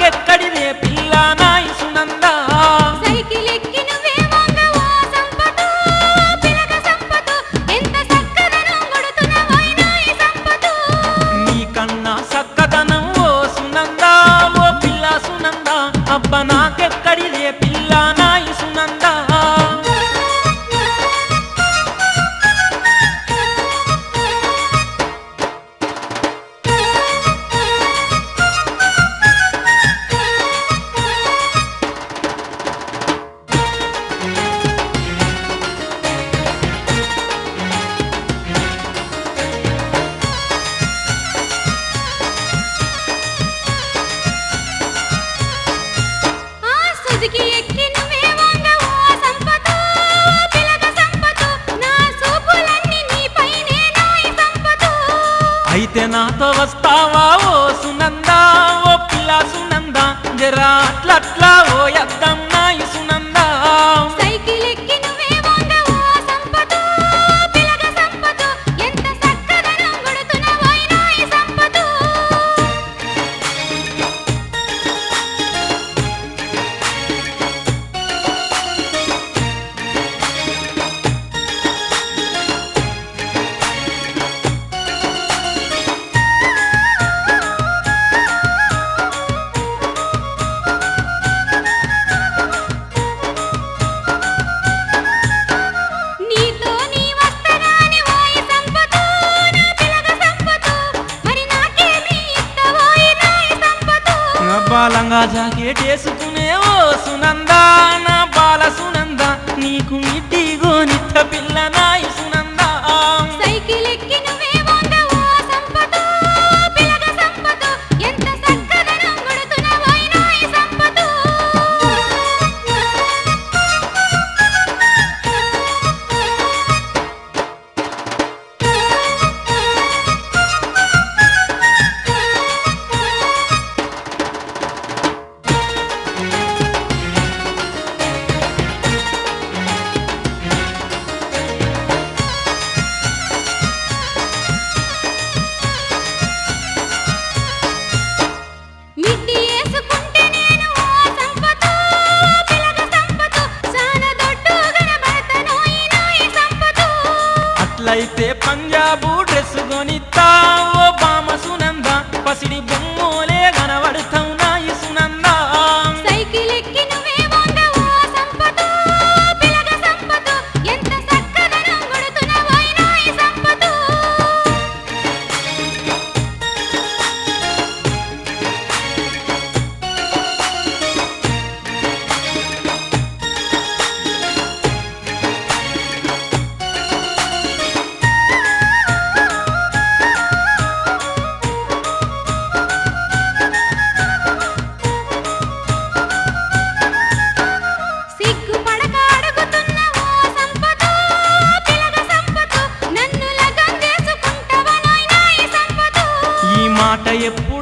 నాకెక్కడిదే పిల్ల నాయసునంద సైకిల్ ఎక్కి నీ కన్నా సక్కదనం ఓ సునంద ఓ పిల్ల సునందా అబ్బనా అయితే నాతో వస్తావా? ఓ సునందా ఓ పిల్ల సునందా జరా అట్లట్లా ఓ అద్దం రాజా రాజాకేటేసుకునే ఓ సునందా నా బాల సునందా నీకు మిడ్డిగో నిత్త పిల్లనా? vai ter. మాట ఎప్పుడు